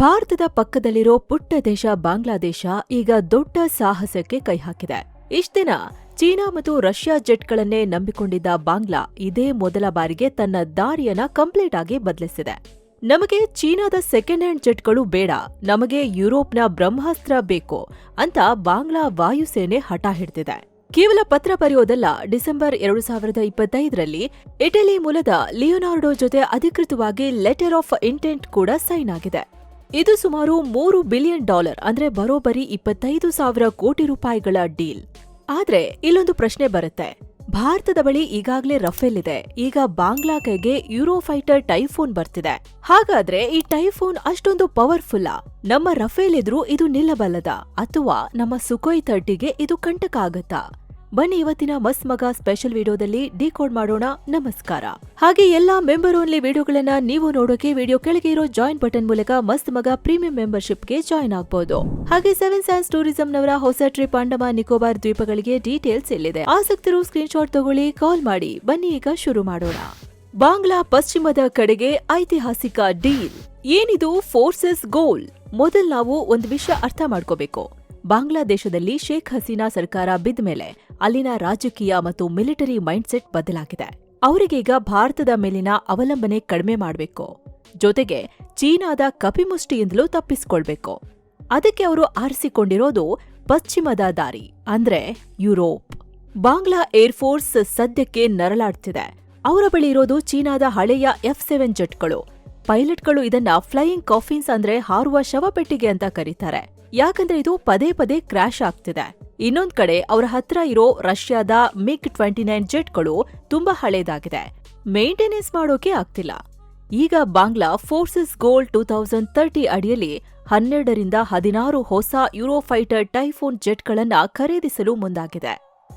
ಭಾರತದ ಪಕ್ಕದಲ್ಲಿರೋ ಪುಟ್ಟ ದೇಶ ಬಾಂಗ್ಲಾದೇಶ ಈಗ ದೊಡ್ಡ ಸಾಹಸಕ್ಕೆ ಕೈ ಹಾಕಿದೆ. ಇಷ್ಟಿನ ಚೀನಾ ಮತ್ತು ರಷ್ಯಾ ಜೆಟ್ಗಳನ್ನೇ ನಂಬಿಕೊಂಡಿದ್ದ ಬಾಂಗ್ಲಾ ಇದೇ ಮೊದಲ ಬಾರಿಗೆ ತನ್ನ ದಾರಿಯನ್ನ ಕಂಪ್ಲೀಟ್ ಆಗಿ ಬದಲಿಸಿದೆ. ನಮಗೆ ಚೀನಾದ ಸೆಕೆಂಡ್ ಹ್ಯಾಂಡ್ ಜೆಟ್ಗಳು ಬೇಡ, ನಮಗೆ ಯುರೋಪ್ನ ಬ್ರಹ್ಮಾಸ್ತ್ರ ಬೇಕು ಅಂತ ಬಾಂಗ್ಲಾ ವಾಯುಸೇನೆ ಹಠ ಹಿಡ್ತಿದೆ ಕೇವಲ ಪತ್ರ ಬರೆಯೋದಲ್ಲ, ಡಿಸೆಂಬರ್ ಎರಡು ಸಾವಿರದ ಇಪ್ಪತ್ತೈದರಲ್ಲಿ ಇಟಲಿ ಮೂಲದ ಲಿಯೋನಾರ್ಡೋ ಜೊತೆ ಅಧಿಕೃತವಾಗಿ ಲೆಟರ್ ಆಫ್ ಇಂಟೆಂಟ್ ಕೂಡ ಸೈನ್ ಆಗಿದೆ. ಇದು ಸುಮಾರು ಮೂರು ಬಿಲಿಯನ್ ಡಾಲರ್, ಅಂದ್ರೆ ಬರೋಬ್ಬರಿ ಇಪ್ಪತ್ತೈದು ಸಾವಿರ ಕೋಟಿ ರೂಪಾಯಿಗಳ ಡೀಲ್. ಆದ್ರೆ ಇಲ್ಲೊಂದು ಪ್ರಶ್ನೆ ಬರುತ್ತೆ. ಭಾರತದ ಬಳಿ ಈಗಾಗಲೇ ರಫೇಲ್ ಇದೆ. ಈಗ ಬಾಂಗ್ಲಾ ಕೈಗೆ ಯುರೋಫೈಟರ್ ಟೈಫೋನ್ ಬರ್ತಿದೆ. ಹಾಗಾದ್ರೆ ಈ ಟೈಫೋನ್ ಅಷ್ಟೊಂದು ಪವರ್ಫುಲ್ಲಾ. ನಮ್ಮ ರಫೇಲ್ ಇದ್ರೂ ಇದು ನಿಲ್ಲಬಲ್ಲದ, ಅಥವಾ ನಮ್ಮ ಸುಖೋಯ್ ತರ್ಟಿಗೆ ಇದು ಕಂಟಕ ಆಗತ್ತಾ? ಬನ್ನಿ ಇವತ್ತಿನ ಮಸ್ ಮಗ ಸ್ಪೆಷಲ್ ವಿಡಿಯೋದಲ್ಲಿ ಡಿಕೋಡ್ ಮಾಡೋಣ, ನಮಸ್ಕಾರ. ಹಾಗೆ ಎಲ್ಲಾ ಮೆಂಬರ್ ಓನ್ಲಿ ವಿಡಿಯೋಗಳನ್ನ ನೀವು ನೋಡೋಕೆ ವಿಡಿಯೋ ಕೆಳಗೆ ಇರೋ ಜಾಯಿನ್ ಬಟನ್ ಮೂಲಕ ಮಸ್ತ್ ಮಗ ಪ್ರೀಮಿಯಂ ಮೆಂಬರ್ಶಿಪ್ಗೆ ಜಾಯಿನ್ ಆಗಬಹುದು ಹಾಗೆ ಸೆವೆನ್ ಸೈನ್ಸ್ ಟೂರಿಸಂ ನವರ ಹೊಸ ಟ್ರಿಪ್ ಅಂಡಮಾನ್, ನಿಕೋಬಾರ್ ದ್ವೀಪಗಳಿಗೆ ಡೀಟೇಲ್ಸ್ ಇಲ್ಲಿದೆ ಆಸಕ್ತರು ಸ್ಕ್ರೀನ್ ಶಾಟ್ ತಗೊಳ್ಳಿ ಕಾಲ್ ಮಾಡಿ. ಬನ್ನಿ ಈಗ ಶುರು ಮಾಡೋಣ. ಬಾಂಗ್ಲಾ ಪಶ್ಚಿಮದ ಕಡೆಗೆ ಐತಿಹಾಸಿಕ ಡೀಲ್ ಏನಿದು ಫೋರ್ಸಸ್ ಗೋಲ್ ಮೊದಲ್ ನಾವು ಒಂದು ವಿಷಯ ಅರ್ಥ ಮಾಡ್ಕೋಬೇಕು. ಬಾಂಗ್ಲಾದೇಶದಲ್ಲಿ ಶೇಖ್ ಹಸೀನಾ ಸರ್ಕಾರ ಬಿದ್ದ ಮೇಲೆ ಅಲ್ಲಿನ ರಾಜಕೀಯ ಮತ್ತು ಮಿಲಿಟರಿ ಮೈಂಡ್ಸೆಟ್ ಬದಲಾಗಿದೆ. ಅವರಿಗೀಗ ಭಾರತದ ಮೇಲಿನ ಅವಲಂಬನೆ ಕಡಿಮೆ ಮಾಡಬೇಕು. ಜೊತೆಗೆ ಚೀನಾದ ಕಪಿಮುಷ್ಟಿಯಿಂದಲೂ ತಪ್ಪಿಸಿಕೊಳ್ಬೇಕು. ಅದಕ್ಕೆ ಅವರು ಆರಿಸಿಕೊಂಡಿರೋದು ಪಶ್ಚಿಮದ ದಾರಿ, ಅಂದ್ರೆ ಯುರೋಪ್. ಬಾಂಗ್ಲಾ ಏರ್ಫೋರ್ಸ್ ಸದ್ಯಕ್ಕೆ ನರಳಾಡ್ತಿದೆ. ಅವರ ಬಳಿ ಇರೋದು ಚೀನಾದ ಹಳೆಯ ಎಫ್ ಸೆವೆನ್ ಜೆಟ್ಗಳು. ಪೈಲಟ್ಗಳು ಇದನ್ನ ಫ್ಲೈಯಿಂಗ್ ಕಾಫಿನ್ಸ್ ಅಂದ್ರೆ ಹಾರುವ ಶವಪೆಟ್ಟಿಗೆ ಅಂತ ಕರೀತಾರೆ. ಯಾಕಂದ್ರೆ ಇದು ಪದೇ ಪದೇ ಕ್ರ್ಯಾಶ್ ಆಗ್ತಿದೆ. ಇನ್ನೊಂದ್ ಕಡೆ ಅವರ ಹತ್ರ ಇರೋ ರಷ್ಯಾದ ಮಿಗ್ ಟ್ವೆಂಟಿ ನೈನ್ ಜೆಟ್ಗಳು ತುಂಬಾ ಹಳೇದಾಗಿದೆ. ಮೇಂಟೆನೆನ್ಸ್ ಮಾಡೋಕೆ ಆಗ್ತಿಲ್ಲ. ಈಗ Bangla forces goal two thousand thirty ಅಡಿಯಲ್ಲಿ ಹನ್ನೆರಡರಿಂದ ಹದಿನಾರು ಹೊಸ ಯುರೋಫೈಟರ್ ಟೈಫೋನ್ ಜೆಟ್ಗಳನ್ನ ಖರೀದಿಸಲು ಮುಂದಾಗಿದೆ.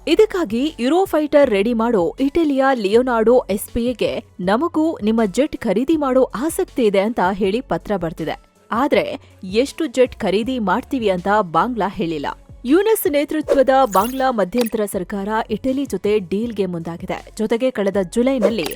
ಇದಕ್ಕಾಗಿ ಯುರೋಫೈಟರ್ ರೆಡಿ ಮಾಡೋ ಇಟಲಿಯ ಲಿಯೋನಾರ್ಡೋ ಎಸ್ಪಿಎಗೆ ನಮಗೂ ನಿಮ್ಮ ಜೆಟ್ ಖರೀದಿ ಮಾಡೋ ಆಸಕ್ತಿ ಇದೆ ಅಂತ ಹೇಳಿ ಪತ್ರ ಬರ್ತಿದೆ. ಆದ್ರೆ ಎಷ್ಟು ಜೆಟ್ ಖರೀದಿ ಮಾಡ್ತೀವಿ ಅಂತ ಬಾಂಗ್ಲಾ ಹೇಳಿಲ್ಲ. ಯುನೆಸ್ ನೇತೃತ್ವದ ಬಾಂಗ್ಲಾ ಮಧ್ಯಂತರ ಸರ್ಕಾರ ಇಟಲಿ ಜೊತೆ ಡೀಲ್ಗೆ ಮುಂದಾಗಿದೆ. ಜೊತೆಗೆ ಕಳೆದ ಜುಲೈನಲ್ಲಿ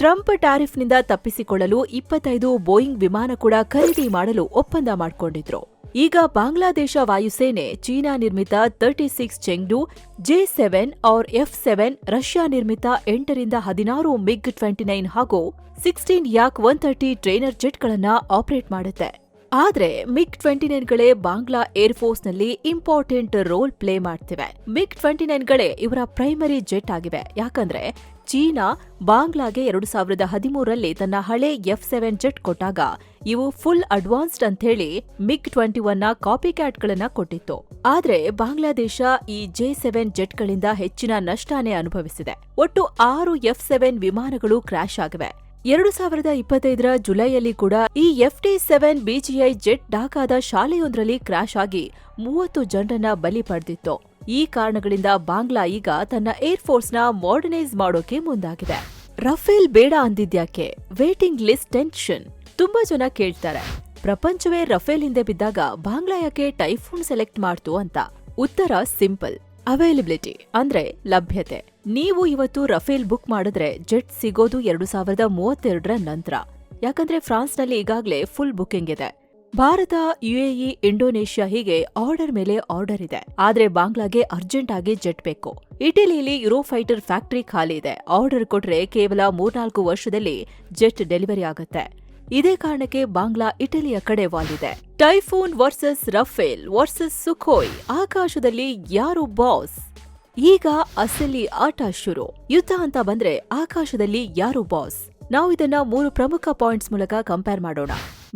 ಟ್ರಂಪ್ ಟ್ಯಾರಿಫ್ನಿಂದ ತಪ್ಪಿಸಿಕೊಳ್ಳಲು ಇಪ್ಪತ್ತೈದು ಬೋಯಿಂಗ್ ವಿಮಾನ ಕೂಡ ಖರೀದಿ ಮಾಡಲು ಒಪ್ಪಂದ ಮಾಡಿಕೊಂಡಿದ್ರು. ಈಗ ಬಾಂಗ್ಲಾದೇಶ ವಾಯುಸೇನೆ ಚೀನಾ ನಿರ್ಮಿತ thirty six Chengdu, J seven or F seven, Russia ನಿರ್ಮಿತ ಎಂಟರಿಂದ ಹದಿನಾರು ಮಿಗ್ ಟ್ವೆಂಟಿ ನೈನ್ ಹಾಗೂ sixteen Yak one thirty trainer ಜೆಟ್ಗಳನ್ನು operate ಮಾಡುತ್ತೆ. ಆದ್ರೆ ಮಿಗ್ ಟ್ವೆಂಟಿ ನೈನ್ಗಳೇ ಬಾಂಗ್ಲಾ ಏರ್ಫೋರ್ಸ್ನಲ್ಲಿ ಇಂಪಾರ್ಟೆಂಟ್ ರೋಲ್ ಪ್ಲೇ ಮಾಡ್ತಿವೆ. ಮಿಗ್ ಟ್ವೆಂಟಿ ನೈನ್ಗಳೇ ಇವರ ಪ್ರೈಮರಿ ಜೆಟ್ ಆಗಿವೆ. ಯಾಕಂದ್ರೆ ಚೀನಾ ಬಾಂಗ್ಲಾಗೆ ಎರಡು ಸಾವಿರದ ಹದಿಮೂರರಲ್ಲಿ ತನ್ನ ಹಳೆ ಎಫ್ ಸೆವೆನ್ ಜೆಟ್ ಕೊಟ್ಟಾಗ ಇವು ಫುಲ್ ಅಡ್ವಾನ್ಸ್ಡ್ ಅಂಥೇಳಿ ಮಿಗ್ ಟ್ವೆಂಟಿ ಒನ್ನ ಕಾಪಿ ಕ್ಯಾಟ್ಗಳನ್ನ ಕೊಟ್ಟಿತ್ತು. ಆದ್ರೆ ಬಾಂಗ್ಲಾದೇಶ ಈ ಜೆ ಸೆವೆನ್ ಜೆಟ್ಗಳಿಂದ ಹೆಚ್ಚಿನ ನಷ್ಟಾನೇ ಅನುಭವಿಸಿದೆ. ಒಟ್ಟು ಆರು ಎಫ್ ಸೆವೆನ್ ವಿಮಾನಗಳು ಕ್ರ್ಯಾಶ್ ಆಗಿವೆ. ಎರಡು ಸಾವಿರದ ಇಪ್ಪತ್ತೈದರ ಜುಲೈಯಲ್ಲಿ ಕೂಡ ಈ F T seven BGI jet ಢಾಕಾದ ಶಾಲೆಯೊಂದರಲ್ಲಿ ಕ್ರಾಶ್ ಆಗಿ ಮೂವತ್ತು ಜನರನ್ನ ಬಲಿ ಪಡೆದಿತ್ತು. ಈ ಕಾರಣಗಳಿಂದ ಬಾಂಗ್ಲಾ ಈಗ ತನ್ನ ಏರ್ಫೋರ್ಸ್ನ ಮಾಡರ್ನೈಸ್ ಮಾಡೋಕೆ ಮುಂದಾಗಿದೆ. ರಫೇಲ್ ಬೇಡ ಅಂದಿದ್ಯಾಕೆ? Waiting list tension. ತುಂಬಾ ಜನ ಕೇಳ್ತಾರೆ. ಪ್ರಪಂಚವೇ ರಫೇಲ್ ಹಿಂದೆ ಬಿದ್ದಾಗ ಬಾಂಗ್ಲಾ ಯಾಕೆ ಟೈಫೂನ್ ಸೆಲೆಕ್ಟ್ ಮಾಡ್ತು ಅಂತ. ಉತ್ತರ ಸಿಂಪಲ್. ಅವೈಲಬಿಲಿಟಿ ಅಂದ್ರೆ ಲಭ್ಯತೆ. ನೀವು ಇವತ್ತು ರಫೇಲ್ ಬುಕ್ ಮಾಡಿದ್ರೆ ಜೆಟ್ ಸಿಗೋದು ಎರಡು ಸಾವಿರದ ಮೂವತ್ತೆರಡರ ನಂತರ. ಯಾಕಂದ್ರೆ ಫ್ರಾನ್ಸ್ನಲ್ಲಿ ಈಗಾಗಲೇ ಫುಲ್ ಬುಕಿಂಗ್ ಇದೆ. ಭಾರತ, ಯುಎಇ, ಇಂಡೋನೇಷ್ಯಾ ಹೀಗೆ ಆರ್ಡರ್ ಮೇಲೆ ಆರ್ಡರ್ ಇದೆ. ಆದ್ರೆ ಬಾಂಗ್ಲಾಗೆ ಅರ್ಜೆಂಟ್ ಆಗಿ ಜೆಟ್ ಬೇಕು. ಇಟಲಿಯಲ್ಲಿ ಯುರೋಫೈಟರ್ ಫ್ಯಾಕ್ಟರಿ ಖಾಲಿ ಇದೆ. ಆರ್ಡರ್ ಕೊಟ್ರೆ ಕೇವಲ ಮೂರ್ನಾಲ್ಕು ವರ್ಷದಲ್ಲಿ ಜೆಟ್ ಡೆಲಿವರಿ ಆಗುತ್ತೆ. ಇದೇ ಕಾರಣಕ್ಕೆ ಬಾಂಗ್ಲಾ ಇಟಲಿಯ ಕಡೆ ವಾಲಿದೆ Typhoon versus Rafale versus Sukhoi ಆಕಾಶದಲ್ಲಿ ಯಾರು ಬಾಸ್ ಈಗ ಅಸಲಿ ಆಟ ಶುರು. ಯುದ್ಧ ಅಂತ ಬಂದ್ರೆ ಆಕಾಶದಲ್ಲಿ ಯಾರು ಬಾಸ್ ನಾವು ಇದನ್ನ ಮೂರು ಪ್ರಮುಖ ಪಾಯಿಂಟ್ಸ್ ಮೂಲಕ ಕಂಪೇರ್ ಮಾಡೋಣ.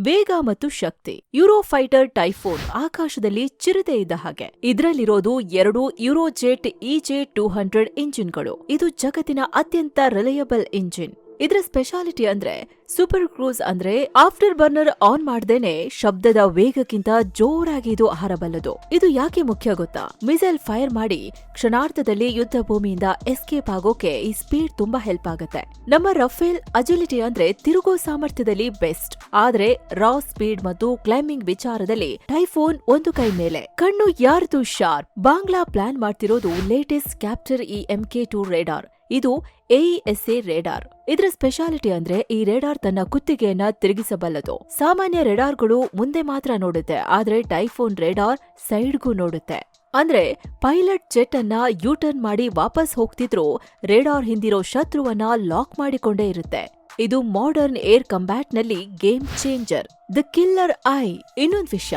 ವೇಗ ಮತ್ತು ಶಕ್ತಿ. ಯುರೋಫೈಟರ್ ಟೈಫೋನ್ ಆಕಾಶದಲ್ಲಿ ಚಿರತೆ ಇದ್ದ ಹಾಗೆ. ಇದರಲ್ಲಿರೋದು ಎರಡು ಯುರೋಜೆಟ್ ಇಜೆ ಟೂ ಹಂಡ್ರೆಡ್ ಇಂಜಿನ್ಗಳು ಇದು ಜಗತ್ತಿನ ಅತ್ಯಂತ ರಿಲಯಬಲ್ ಇಂಜಿನ್ ಇದರ ಸ್ಪೆಷಾಲಿಟಿ ಅಂದ್ರೆ ಸೂಪರ್ ಕ್ರೂಸ್ ಅಂದ್ರೆ ಆಫ್ಟರ್ ಬರ್ನರ್ ಆನ್ ಮಾಡ್ದೇನೆ ಶಬ್ದದ ವೇಗಕ್ಕಿಂತ ಜೋರಾಗಿ ಇದು ಹಾರಬಲ್ಲದು ಇದು ಯಾಕೆ ಮುಖ್ಯ ಗೊತ್ತಾ? ಮಿಸೈಲ್ ಫೈರ್ ಮಾಡಿ ಕ್ಷಣಾರ್ಧದಲ್ಲಿ ಯುದ್ಧ ಭೂಮಿಯಿಂದ ಎಸ್ಕೇಪ್ ಆಗೋಕೆ ಈ ಸ್ಪೀಡ್ ತುಂಬಾ ಹೆಲ್ಪ್ ಆಗುತ್ತೆ. ನಮ್ಮ ರಫೇಲ್ ಅಜಿಲಿಟಿ ಅಂದ್ರೆ ತಿರುಗೋ ಸಾಮರ್ಥ್ಯದಲ್ಲಿ ಬೆಸ್ಟ್ ಆದ್ರೆ ರಾ ಸ್ಪೀಡ್ ಮತ್ತು ಕ್ಲೈಂಬಿಂಗ್ ವಿಚಾರದಲ್ಲಿ ಟೈಫೋನ್ ಒಂದು ಕೈ ಮೇಲೆ. ಕಣ್ಣು ಯಾರ್ದು ಶಾರ್ಪ್ ಬಾಂಗ್ಲಾ ಪ್ಲಾನ್ ಮಾಡ್ತಿರೋದು ಲೇಟೆಸ್ಟ್ ಕ್ಯಾಪ್ಟರ್ ಈ ಎಂಕೆ ಟೂ ರೇಡಾರ್ ಇದು ಎಇಎಸ್ಎ ರೇಡಾರ್. ಇದರ ಸ್ಪೆಷಾಲಿಟಿ ಅಂದ್ರೆ ಈ ರೇಡಾರ್ ತನ್ನ ಕುತ್ತಿಗೆಯನ್ನ ತಿರುಗಿಸಬಲ್ಲದು. ಸಾಮಾನ್ಯ ರೇಡಾರ್ಗಳು ಮುಂದೆ ಮಾತ್ರ ನೋಡುತ್ತೆ, ಆದ್ರೆ ಟೈಫೋನ್ ರೇಡಾರ್ ಸೈಡ್ಗೂ ನೋಡುತ್ತೆ. ಅಂದ್ರೆ ಪೈಲಟ್ ಜೆಟ್ ಅನ್ನ ಯೂಟರ್ನ್ ಮಾಡಿ ವಾಪಸ್ ಹೋಗ್ತಿದ್ರು, ರೇಡಾರ್ ಹಿಂದಿರೋ ಶತ್ರುವನ್ನ ಲಾಕ್ ಮಾಡಿಕೊಂಡೇ ಇರುತ್ತೆ. ಇದು modern air ಕಂಬ್ಯಾಟ್ನಲ್ಲಿ game changer. The killer eye. ಇನ್ನೊಂದು ವಿಷಯ.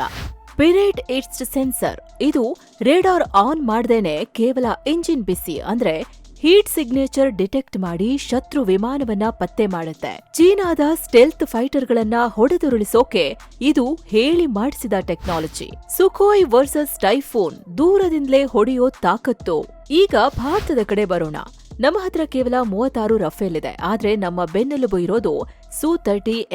PIRATE its sensor. ಇದು ರೇಡಾರ್ ಆನ್ ಮಾಡ್ದೇನೆ ಕೇವಲ ಇಂಜಿನ್ ಬಿಸಿ, ಅಂದ್ರೆ ಹೀಟ್ ಸಿಗ್ನೇಚರ್ ಡಿಟೆಕ್ಟ್ ಮಾಡಿ ಶತ್ರು ವಿಮಾನವನ್ನ ಪತ್ತೆ ಮಾಡುತ್ತೆ. ಚೀನಾದ ಸ್ಟೆಲ್ತ್ ಫೈಟರ್ಗಳನ್ನ ಹೊಡೆದುರುಳಿಸೋಕೆ ಇದು ಹೇಳಿ ಮಾಡಿಸಿದ ಟೆಕ್ನಾಲಜಿ. ಸುಖೋಯ್ ವರ್ಸಸ್ ಟೈಫೋನ್ ದೂರದಿಂದಲೇ ಹೊಡೆಯೋ ತಾಕತ್ತು. ಈಗ ಭಾರತದ ಕಡೆ ಬರೋಣ. ನಮ್ಮ ಹತ್ರ ಕೇವಲ ಮೂವತ್ತಾರು ರಫೇಲ್ ಇದೆ. ಆದ್ರೆ ನಮ್ಮ ಬೆನ್ನೆಲುಬು ಇರೋದು ಸು ತರ್ಟಿ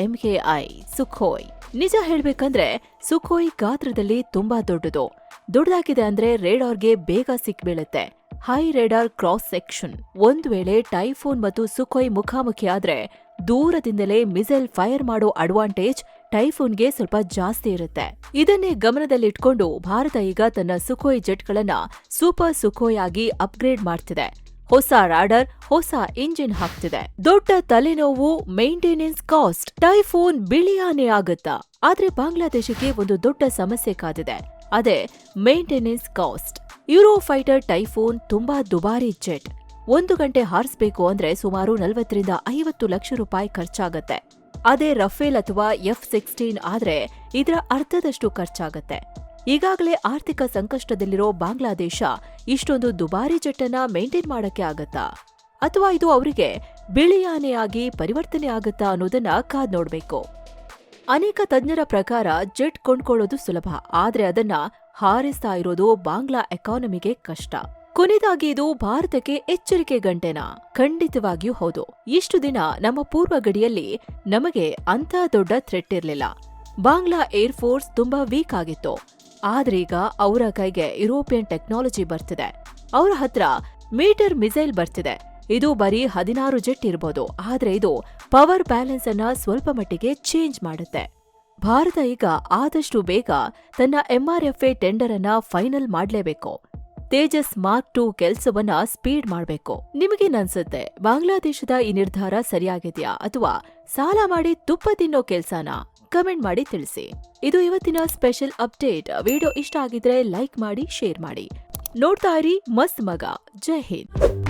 ಐ ಸುಖೋಯ್. ನಿಜ ಹೇಳ್ಬೇಕಂದ್ರೆ ಸುಖೋಯ್ ಗಾತ್ರದಲ್ಲಿ ತುಂಬಾ ದೊಡ್ಡದು. ದೊಡ್ಡದಾಗಿದೆ ಅಂದ್ರೆ ರೇಡಾರ್ಗೆ ಬೇಗ ಸಿಕ್ಬೀಳುತ್ತೆ ಹೈ ರೇಡಾರ್ ಕ್ರಾಸ್ ಸೆಕ್ಷನ್. ಒಂದ್ ವೇಳೆ ಟೈಫೋನ್ ಮತ್ತು ಸುಖೋಯ್ ಮುಖಾಮುಖಿ ಆದ್ರೆ ದೂರದಿಂದಲೇ ಮಿಸೈಲ್ ಫೈರ್ ಮಾಡೋ ಅಡ್ವಾಂಟೇಜ್ ಟೈಫೋನ್ಗೆ ಸ್ವಲ್ಪ ಜಾಸ್ತಿ ಇರುತ್ತೆ. ಇದನ್ನೇ ಗಮನದಲ್ಲಿಟ್ಕೊಂಡು ಭಾರತ ಈಗ ತನ್ನ ಸುಖೋಯ್ ಜೆಟ್ಗಳನ್ನ ಸೂಪರ್ ಸುಖೋಯ್ ಆಗಿ ಅಪ್ಗ್ರೇಡ್ ಮಾಡ್ತಿದೆ. ಹೊಸ ರಾಡರ್, ಹೊಸ ಇಂಜಿನ್ ಹಾಕ್ತಿದೆ. ದೊಡ್ಡ ತಲೆನೋವು, ಮೇಂಟೆನೆನ್ಸ್ ಕಾಸ್ಟ್, ಟೈಫೋನ್ ಬಿಳಿಯಾನೆ ಆಗುತ್ತಾ? ಆದ್ರೆ ಬಾಂಗ್ಲಾದೇಶಕ್ಕೆ ಒಂದು ದೊಡ್ಡ ಸಮಸ್ಯೆ ಕಾದಿದೆ. ಅದೇ maintenance cost. Eurofighter Typhoon ತುಂಬಾ ದುಬಾರಿ ಜೆಟ್. ಒಂದು ಗಂಟೆ ಹಾರಿಸ್ಬೇಕು ಅಂದ್ರೆ ಸುಮಾರು ನಲವತ್ತರಿಂದ ಐವತ್ತು ಲಕ್ಷ ರೂಪಾಯಿ ಖರ್ಚಾಗತ್ತೆ. ಅದೇ ರಫೇಲ್ ಅಥವಾ ಎಫ್ ಸಿಕ್ಸ್ಟೀನ್ ಆದ್ರೆ ಇದರ ಅರ್ಧದಷ್ಟು ಖರ್ಚಾಗತ್ತೆ. ಈಗಾಗಲೇ ಆರ್ಥಿಕ ಸಂಕಷ್ಟದಲ್ಲಿರೋ ಬಾಂಗ್ಲಾದೇಶ ಇಷ್ಟೊಂದು ದುಬಾರಿ ಜೆಟ್ಟನ್ನ ಮೇಂಟೈನ್ ಮಾಡಕ್ಕೆ ಆಗತ್ತಾ? ಅಥವಾ ಇದು ಅವರಿಗೆ ಬಿಳಿಯಾನೆಯಾಗಿ ಪರಿವರ್ತನೆ ಆಗತ್ತಾ ಅನ್ನೋದನ್ನ ಕಾದ್ ನೋಡ್ಬೇಕು. ಅನೇಕ ತಜ್ಞರ ಪ್ರಕಾರ ಜೆಟ್ ಕೊಂಡ್ಕೊಳ್ಳೋದು ಸುಲಭ, ಆದ್ರೆ ಅದನ್ನ ಹಾರಿಸ್ತಾ ಇರೋದು ಬಾಂಗ್ಲಾ ಎಕಾನಮಿಗೆ ಕಷ್ಟ. ಕೊನೆದಾಗಿ ಇದು ಭಾರತಕ್ಕೆ ಎಚ್ಚರಿಕೆ ಗಂಟೆನಾ? ಖಂಡಿತವಾಗಿಯೂ ಹೌದು. ಇಷ್ಟು ದಿನ ನಮ್ಮ ಪೂರ್ವ ಗಡಿಯಲ್ಲಿ ನಮಗೆ ಅಂತ ದೊಡ್ಡ ಥ್ರೆಟ್ ಇರಲಿಲ್ಲ. ಬಾಂಗ್ಲಾ ಏರ್ ಫೋರ್ಸ್ ತುಂಬಾ ವೀಕ್ ಆಗಿತ್ತು. ಆದ್ರೀಗ ಅವರ ಕೈಗೆ ಯುರೋಪಿಯನ್ ಟೆಕ್ನಾಲಜಿ ಬರ್ತಿದೆ. ಅವರ ಹತ್ರ ಮೀಟರ್ ಮಿಸೈಲ್ ಬರ್ತಿದೆ. ಇದು ಬರೀ ಹದಿನಾರು ಜೆಟ್ ಇರ್ಬೋದು. ಆದ್ರೆ ಇದು ಪವರ್ ಬ್ಯಾಲೆನ್ಸ್ ಅನ್ನ ಸ್ವಲ್ಪ ಮಟ್ಟಿಗೆ ಚೇಂಜ್ ಮಾಡುತ್ತೆ. ಭಾರತ ಈಗ ಆದಷ್ಟು ಬೇಗ ತನ್ನ ಎಂಆರ್ಎಫ್ಎ ಟೆಂಡರ್ ಅನ್ನ ಫೈನಲ್ ಮಾಡಲೇಬೇಕು. ತೇಜಸ್ ಮಾರ್ಕ್ ಟು ಕೆಲಸವನ್ನ ಸ್ಪೀಡ್ ಮಾಡ್ಬೇಕು. ನಿಮಗೇನನ್ಸುತ್ತೆ? ಬಾಂಗ್ಲಾದೇಶದ ಈ ನಿರ್ಧಾರ ಸರಿಯಾಗಿದೆಯಾ ಅಥವಾ ಸಾಲ ಮಾಡಿ ತುಪ್ಪ ತಿನ್ನೋ ಕೆಲ್ಸನ? ಕಮೆಂಟ್ ಮಾಡಿ ತಿಳಿಸಿ. ಇದು ಇವತ್ತಿನ ಸ್ಪೆಷಲ್ ಅಪ್ಡೇಟ್. ವಿಡಿಯೋ ಇಷ್ಟ ಆಗಿದ್ರೆ ಲೈಕ್ ಮಾಡಿ, ಶೇರ್ ಮಾಡಿ. ನೋಡ್ತಾ ಇರಿ ಮಸ್ತ್ ಮಗ. ಜೈ ಹಿಂದ್.